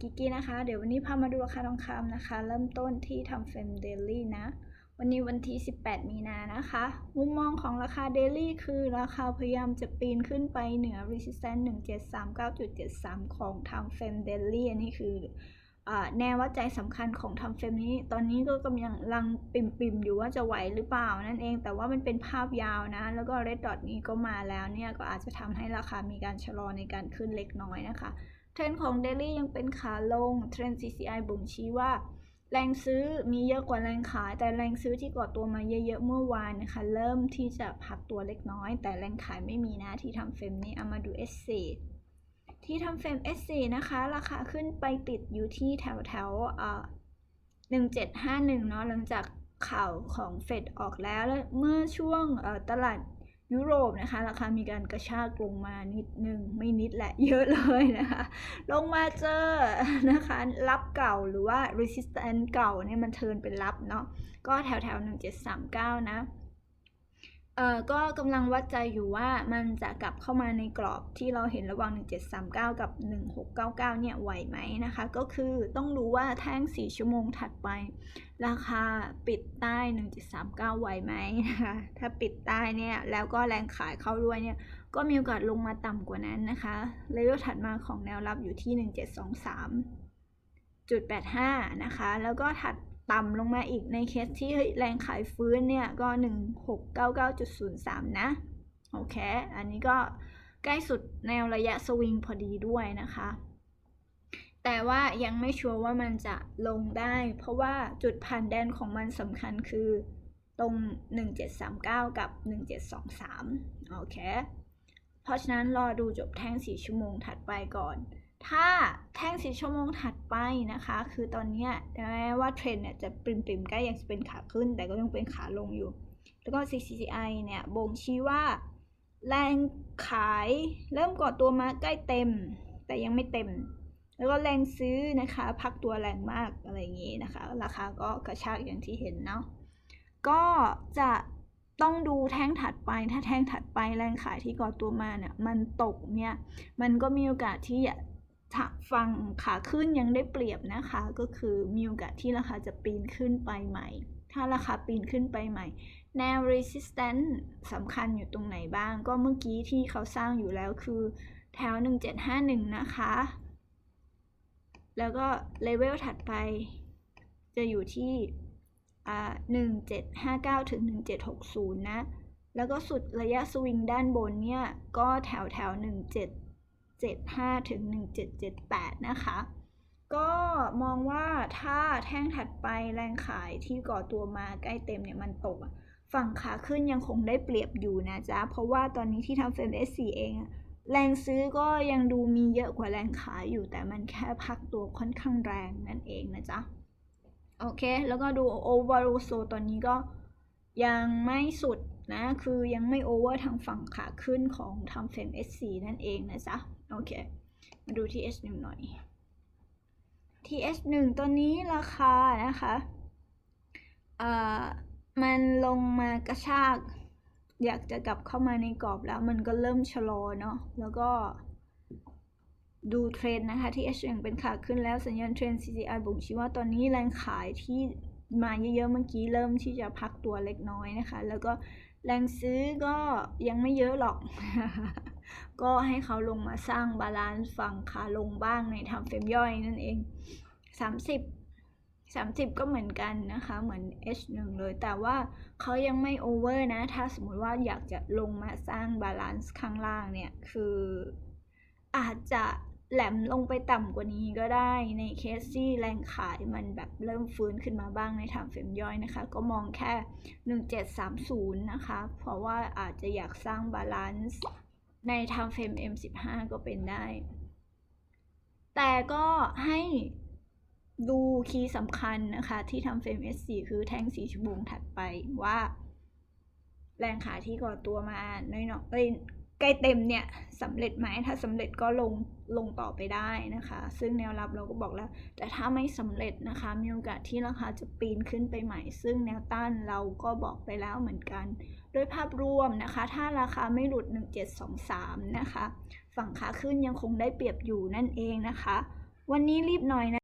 กิกกี้นะคะ เดี๋ยววันนี้พามาดูราคาทองคำนะคะ เริ่มต้นที่ทำเฟรมเดลี่นะ วันนี้วันที่ 18 มีนานะคะ มุมมองของราคาเดลี่คือราคาพยายามจะปีนขึ้นไปเหนือ resistance 1739.73 ของทำเฟรมเดลี่อันนี้คือแนววัดใจสำคัญของทำเฟรมนี้ ตอนนี้ก็กำลังลังปิ่มๆ อยู่ว่าจะไหวหรือเปล่านั่นเอง แต่ว่ามันเป็นภาพยาวนะ แล้วก็ red dot นี้ก็มาแล้วเนี่ย ก็อาจจะทำให้ราคามีการชะลอในการขึ้นเล็กน้อยนะคะ ทรนด์ของเดลี่ยังเป็นขาลง เทรนด์ CCI บ่งชี้ว่า แรงซื้อมีเยอะกว่าแรงขาย แต่แรงซื้อที่ก่อตัวมาเยอะๆเมื่อวานนะคะ เริ่มที่จะพักตัวเล็กน้อย แต่แรงขายไม่มีนะที่ทำเฟรมนี้เอามาดู S4 ที่ทำเฟรม S4 นะคะ ราคาขึ้นไปติดอยู่ที่แถวแถวๆอ่า1751เนาะหลังจากข่าวของเฟดออกแล้วแล้วเมื่อช่วงตลาด ยุโรปนะคะ ราคามีการกระชากลงมานิดนึง ไม่นิดแหละเยอะเลยนะคะ ลงมาเจอนะคะ รับเก่าหรือว่า resistance เก่าเนี่ยมันเทินเป็นรับเนาะก็แถวแถว1739 นะ เอ่อก็กำลังวัดใจอยู่ว่ามันจะกลับเข้ามาในกรอบที่เราเห็นระหว่าง 1739 กับ 1699 เนี่ยไหวไหมนะคะ ก็คือต้องรู้ว่าแท่ง 4 ชั่วโมงถัดไป ราคาปิดใต้ 1739 ไหวไหมนะคะ ถ้าปิดใต้เนี่ย แล้วก็แรงขายเข้าด้วยเนี่ย ก็มีโอกาสลงมาต่ำกว่านั้นนะคะเลเวลถัดมาของแนวรับอยู่ที่ 1723.85 นะคะ แล้วก็ถัด ต่ำลงมาอีกในเคสที่แรงขายฟื้นเนี่ยก็ 1699.03 นะ โอเค อันนี้ก็ใกล้สุดแนวระยะสวิงพอดีด้วยนะคะ แต่ว่ายังไม่ชัวร์ว่ามันจะลงได้ เพราะว่าจุดผ่านแดนของมันสำคัญคือตรง 1739 กับ 1723 โอเค เพราะฉะนั้นรอดูจบแท่ง 4 ชั่วโมงถัดไปก่อน ถ้าแท่ง4ชั่วโมงถัดไปนะคะ คือตอนนี้แม้ว่าเทรนด์เนี่ยจะปริมๆใกล้ยังจะเป็นขาขึ้น แต่ก็ยังเป็นขาลงอยู่ แล้วก็ CCI เนี่ยบ่งชี้ว่า แรงขายเริ่มก่อตัวมาใกล้เต็ม แต่ยังไม่เต็ม แล้วก็แรงซื้อนะคะ พักตัวแรงมากอะไรอย่างนี้นะคะ ราคาก็กระชากอย่างที่เห็นเนาะก็จะต้องดูแท่งถัดไป ถ้าแท่งถัดไปแรงขายที่ก่อตัวมาเนี่ย มันตกเนี่ย มันก็มีโอกาสที่ ฝั่งขาขึ้นยังได้เปรียบนะคะ ก็คือมีโอกาสที่ราคาจะปีนขึ้นไปใหม่ ถ้าราคาปีนขึ้นไปใหม่ แนว resistance สำคัญอยู่ตรงไหนบ้าง ก็เมื่อกี้ที่เขาสร้างอยู่แล้วคือแถว 1751 นะคะ แล้วก็เลเวลถัดไป จะอยู่ที่อ่า1759 ถึง 1760 นะ แล้วก็สุดระยะสวิงด้านบนเนี่ย ก็แถวแถว 1775 ถึง 1778 นะคะ ก็มองว่าถ้าแท่งถัดไปแรงขายที่ก่อตัวมาใกล้เต็มเนี่ยมันตกฝั่งขาขึ้นยังคงได้เปรียบอยู่นะจ๊ะ เพราะว่าตอนนี้ที่ทำเฟรม S4 เองแรงซื้อก็ยังดูมีเยอะกว่าแรงขายอยู่แต่มันแค่พักตัวค่อนข้างแรงนั่นเองนะจ๊ะ โอเค แล้วก็ดู over so ตอนนี้ก็ยังไม่สุด นะ คือยังไม่ over ทางฝั่งขาขึ้นของทำเฟรม S4 นั่นเองนะจ๊ะ โอเค มาดูที่ S1 หน่อย TH1 ตัวนี้ราคานะคะเอ่อมันลงมากระชาก อยากจะกลับเข้ามาในกรอบแล้วมันก็เริ่มชะลอเนาะ แล้วก็ดูเทรนด์นะคะที่ H1 เป็นขาขึ้นแล้วสัญญาณเทรนด์ CCI บ่งชี้ว่าตอนนี้แรงขายที่มาเยอะๆเมื่อกี้เริ่มที่จะพักตัวเล็กน้อยนะคะ แล้วก็ แรงซื้อก็ยังไม่เยอะหรอก ก็ให้เขาลงมาสร้างบาลานซ์ฝั่งขาลงบ้างในทำเฟรมย่อยนั่นเอง 30 30 ก็เหมือนกันนะคะ เหมือน H1 เลย แต่ว่าเขายังไม่โอเวอร์นะ ถ้าสมมุติว่าอยากจะลงมาสร้างบาลานซ์ข้างล่างเนี่ย คืออาจจะ แหลมลงไปต่ำกว่านี้ก็ได้ในเคสที่แรงขายมันแบบเริ่มฟื้นขึ้นมาบ้างในทางเฟรมย่อยนะคะ ก็มองแค่ 1730 นะคะ เพราะว่าอาจจะอยากสร้างบาลานซ์ในทางเฟรม M15 ก็เป็นได้ แต่ก็ให้ดูคีย์สำคัญนะคะที่ทำเฟรม S4 คือแท่ง4ชั่วโมงถัดไปว่า แรงขายที่ก่อตัวมาน้อยๆเอ้ย ใกล้เต็มเนี่ยสำเร็จไหมถ้าสำเร็จก็ลงลงต่อไปได้นะคะ ซึ่งแนวรับเราก็บอกแล้ว แต่ถ้าไม่สำเร็จนะคะ มีโอกาสที่ราคาจะปีนขึ้นไปใหม่ ซึ่งแนวต้านเราก็บอกไปแล้วเหมือนกัน โดยภาพรวมนะคะ ถ้าราคาไม่หลุด 1723 นะคะ ฝั่งขาขึ้นยังคงได้เปรียบอยู่นั่นเองนะคะ วันนี้รีบหน่อยนะ